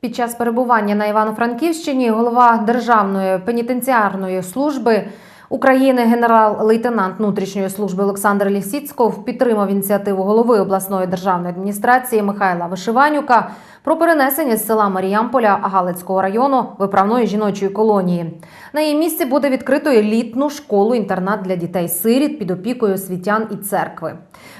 Під час перебування на Івано-Франківщині голова Державної пенітенціарної служби України генерал-лейтенант внутрішньої служби Олександр Лісіцьков підтримав ініціативу голови обласної державної адміністрації Михайла Вишиванюка про перенесення з села Маріямполя Галицького району виправної жіночої колонії. На її місці буде відкрито елітну школу-інтернат для дітей-сиріт під опікою освітян і церкви.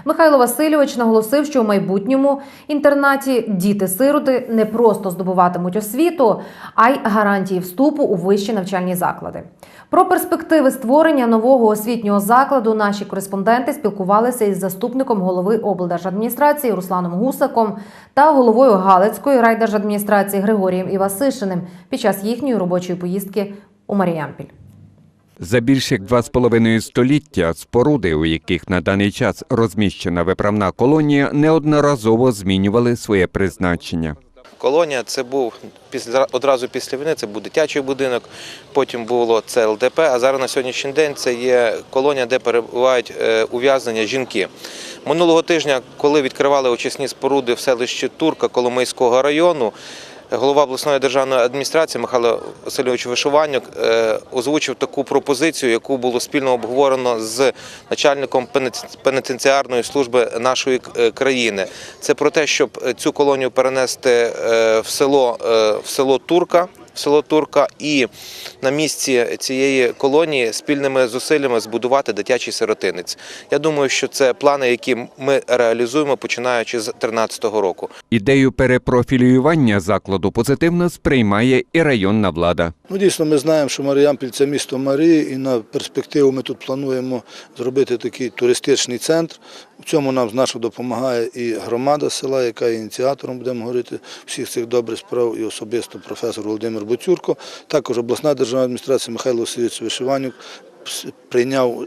Михайло Васильович наголосив, що в майбутньому інтернаті діти-сироти не просто здобуватимуть освіту, а й гарантії вступу у вищі навчальні заклади. Про перспективи створення нового освітнього закладу наші кореспонденти спілкувалися із заступником голови облдержадміністрації Русланом Гусаком та головою Галицької райдержадміністрації Григорієм Івасишиним під час їхньої робочої поїздки у Маріямпіль. За більш як два з половиною століття споруди, у яких на даний час розміщена виправна колонія, неодноразово змінювали своє призначення. Колонія це був одразу після війни. Це був дитячий будинок, потім було це ЛДП. А зараз на сьогоднішній день це є колонія, де перебувають е, ув'язнення жінки. Минулого тижня, коли відкривали очисні споруди в селищі Турка Коломийського району. Голова обласної державної адміністрації Михайло Васильович Вишиванюк е, озвучив таку пропозицію, яку було спільно обговорено з начальником пенітенціарної служби нашої е, країни. Це про те, щоб цю колонію перенести е, в село, в село Турка. В Село Турка і на місці цієї колонії спільними зусиллями збудувати дитячий сиротинець. Я думаю, що це плани, які ми реалізуємо починаючи з 2013 року. Ідею перепрофілювання закладу позитивно сприймає і районна влада. Ну, дійсно, ми знаємо, що Маріямпіль це місто Марії, і на перспективу ми тут плануємо зробити такий туристичний центр. У цьому нам значно допомагає і громада села, яка є ініціатором, будемо говорити, всіх цих добрих справ, і особисто професор Володимир Буцюрко, також обласна державна адміністрація Михайло Васильович Вишиванюк прийняв е,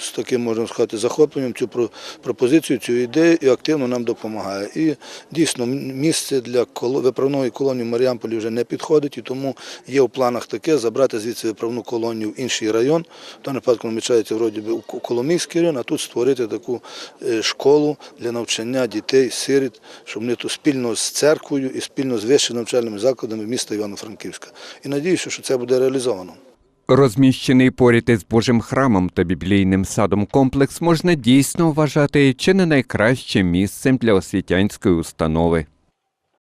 з таким, можна сказати, захопленням цю пропозицію, цю ідею і активно нам допомагає. І дійсно місце для виправної колонії в Маріамполі вже не підходить, і тому є в планах таке забрати звідси виправну колонію в інший район. В даному випадку намічається вроді би Коломийський район, а тут створити таку е, школу для навчання дітей, сиріт, щоб вони тут спільно з церквою і спільно з вищими навчальними закладами міста Івано-Франківська. І надіюся, що це буде реалізовано. Розміщений поряд із Божим храмом та біблійним садом комплекс можна дійсно вважати чи не найкращим місцем для освітянської установи.